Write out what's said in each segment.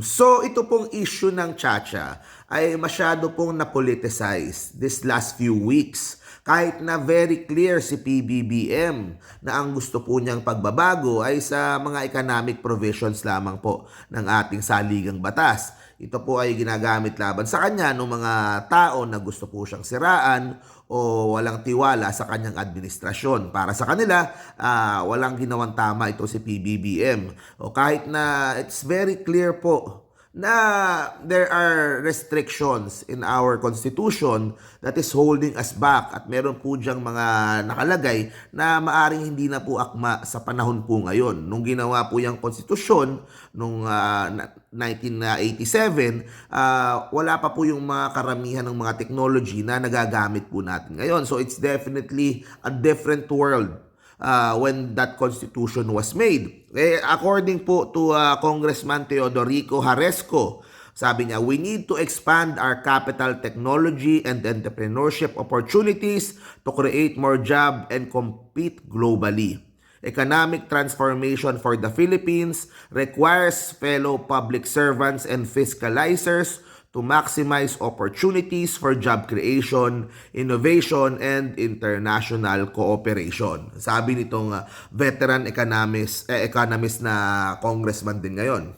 So ito pong issue ng Chacha ay masyado pong napoliticize this last few weeks. Kahit na very clear si PBBM na ang gusto po niyang pagbabago ay sa mga economic provisions lamang po ng ating saligang batas. Ito po ay ginagamit laban sa kanya ng mga tao na gusto po siyang siraan o walang tiwala sa kanyang administrasyon. Para sa kanila, ah, walang ginawang tama ito si PBBM. O kahit na it's very clear po na there are restrictions in our constitution that is holding us back at meron po diyang mga nakalagay na maaring hindi na po akma sa panahon po ngayon. Nung ginawa po yung konstitusyon nung na- 1987, ah, wala pa po yung mga karamihan ng mga technology na nagagamit po natin ngayon. So it's definitely a different world uh, when that constitution was made. Eh, according po to uh, Congressman Teodorico Haresco, sabi niya, we need to expand our capital technology and entrepreneurship opportunities to create more job and compete globally. Economic transformation for the Philippines requires fellow public servants and fiscalizers to maximize opportunities for job creation, innovation, and international cooperation. Sabi nitong uh, veteran economist, eh, economist na congressman din ngayon.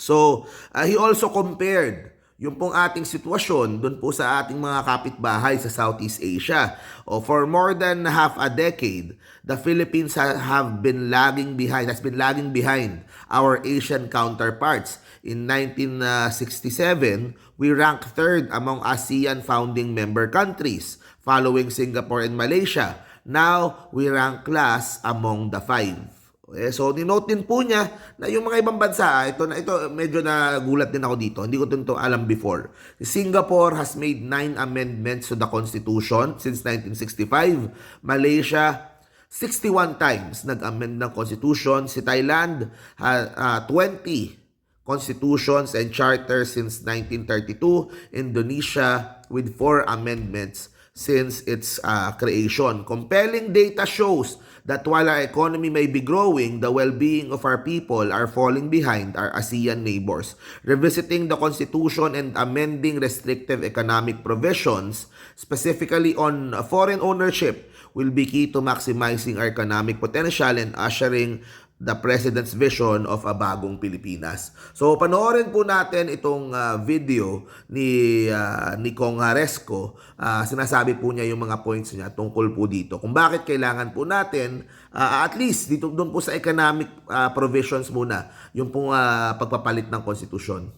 So, uh, he also compared yung pong ating sitwasyon doon po sa ating mga kapitbahay sa Southeast Asia. O for more than half a decade, the Philippines ha- have been lagging behind, has been lagging behind our Asian counterparts. In 1967, we ranked third among ASEAN founding member countries, following Singapore and Malaysia. Now, we rank last among the five. Eh, so, dinote din po niya na yung mga ibang bansa, ah, ito, na, ito medyo nagulat din ako dito. Hindi ko ito alam before. Singapore has made nine amendments to the Constitution since 1965. Malaysia, 61 times nag-amend ng Constitution. Si Thailand, ha, ah, 20 constitutions and charters since 1932. Indonesia with four amendments since its uh, creation. Compelling data shows that while our economy may be growing, the well-being of our people are falling behind our ASEAN neighbors. Revisiting the Constitution and amending restrictive economic provisions, specifically on foreign ownership, will be key to maximizing our economic potential and ushering the President's vision of a bagong Pilipinas. So panoorin po natin itong ah, video ni ah, ni Kong Haresco. Ah, sinasabi po niya yung mga points niya tungkol po dito. Kung bakit kailangan po natin ah, at least dito doon po sa economic ah, provisions muna yung pong ah, pagpapalit ng konstitusyon.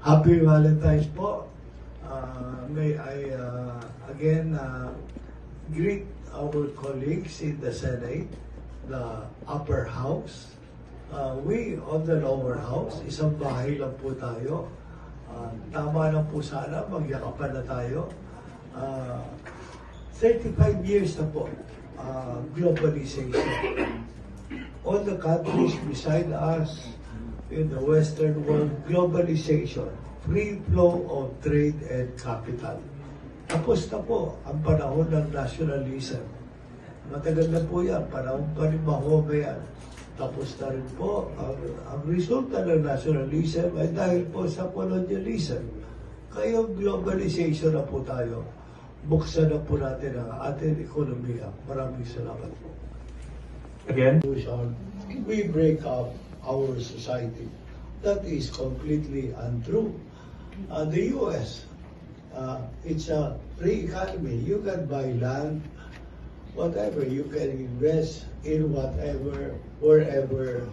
Happy Valentine's po. Uh, may I uh, again uh, greet our colleagues in the Senate, the upper house. Uh, we on the lower house, isang bahay lang po tayo. Uh, tama na po sana, magyakapan na tayo. Uh, 35 years na po, uh, globalization. All the countries beside us in the Western world, globalization, free flow of trade and capital. Tapos na po ang panahon ng nationalism. Matagal na po yan, panahon pa ni Mahome yan. Tapos na rin po, ang, ang resulta ng nationalism ay dahil po sa colonialism. Kaya globalization na po tayo. Buksan na po natin ang ating ekonomiya. Maraming salamat po. Again, we break up our society. That is completely untrue. Uh, the U.S., uh, it's a free economy. You can buy land, whatever. You can invest in whatever, wherever.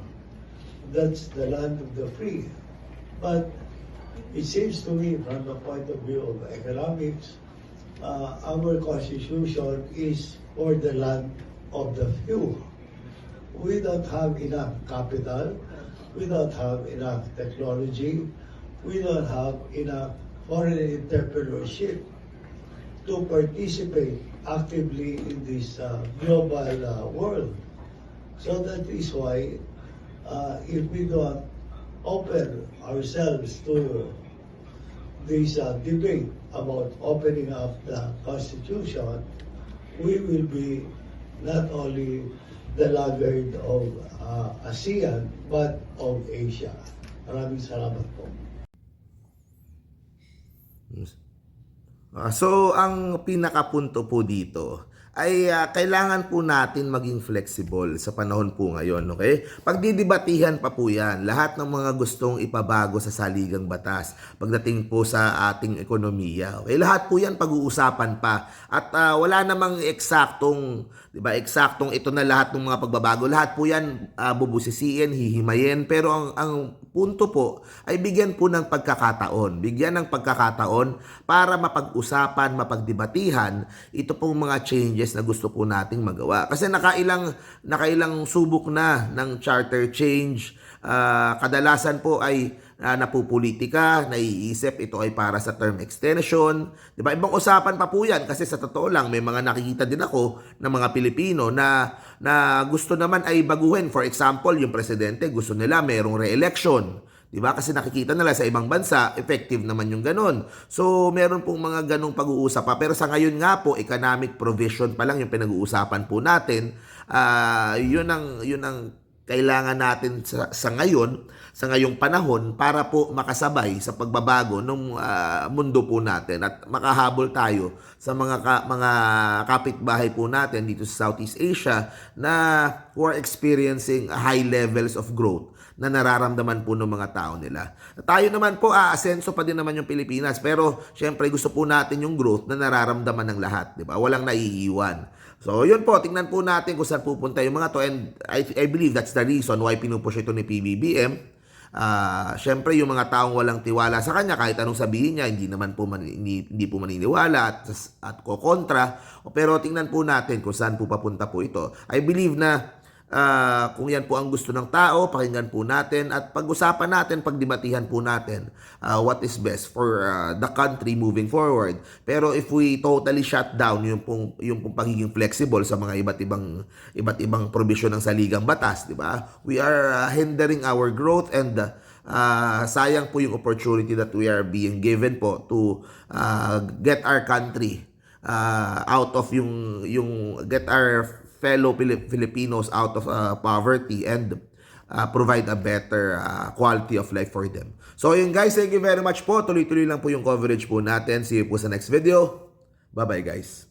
That's the land of the free. But it seems to me, from the point of view of economics, uh, our constitution is for the land of the few we don't have enough capital, we don't have enough technology, we don't have enough foreign entrepreneurship to participate actively in this uh, global uh, world. So that is why uh, if we don't open ourselves to this uh, debate about opening up the Constitution, we will be not only the laggard of uh, ASEAN, but of Asia. Maraming salamat po. Ah, so, ang pinakapunto po dito ay ah, kailangan po natin maging flexible sa panahon po ngayon, okay? Pagdidibatihan pa po yan, lahat ng mga gustong ipabago sa saligang batas pagdating po sa ating ekonomiya, okay? Lahat po yan pag-uusapan pa at ah, wala namang eksaktong, di ba, eksaktong ito na lahat ng mga pagbabago. Lahat po yan uh, bubusisiin, hihimayin, pero ang, ang punto po ay bigyan po ng pagkakataon. Bigyan ng pagkakataon para mapag-usapan, mapagdebatihan ito pong mga changes na gusto po nating magawa. Kasi nakailang, nakailang subok na ng charter change. Ah, kadalasan po ay ah, napupolitika, naiisip ito ay para sa term extension. 'Di ba? Ibang usapan pa po 'yan kasi sa totoo lang may mga nakikita din ako ng mga Pilipino na na gusto naman ay baguhin. For example, yung presidente gusto nila merong re-election. 'Di ba? Kasi nakikita nila sa ibang bansa, effective naman yung ganun. So, meron pong mga ganong pag-uusap pa. Pero sa ngayon nga po, economic provision pa lang yung pinag-uusapan po natin. Ah, yun ang yun ang kailangan natin sa, sa ngayon, sa ngayong panahon para po makasabay sa pagbabago ng mundo po natin at makahabol tayo sa mga ka, mga kapitbahay po natin dito sa Southeast Asia na who are experiencing high levels of growth na nararamdaman po ng mga tao nila. Tayo naman po, aasenso pa din naman yung Pilipinas, pero syempre gusto po natin yung growth na nararamdaman ng lahat, di ba? Walang naiiwan. So, yun po, tingnan po natin kung saan pupunta yung mga to and I, I believe that's the reason why pinupush ito ni PBBM. Ah, syempre yung mga taong walang tiwala sa kanya kahit anong sabihin niya hindi naman po man, hindi, hindi po maniniwala at at kokontra pero tingnan po natin kung saan po papunta po ito. I believe na Ah, kung yan po ang gusto ng tao, pakinggan po natin at pag-usapan natin, pagdebatihan po natin ah, what is best for ah, the country moving forward. Pero if we totally shut down yung pong yung pong pagiging flexible sa mga iba't ibang iba't ibang provision ng saligang batas, di ba? We are ah, hindering our growth and ah, sayang po yung opportunity that we are being given po to ah, get our country uh, out of yung yung get our fellow Filipinos out of uh, poverty and uh, provide a better uh, quality of life for them. So yun guys, thank you very much po. Tuloy-tuloy lang po yung coverage po natin. See you po sa next video. Bye-bye guys.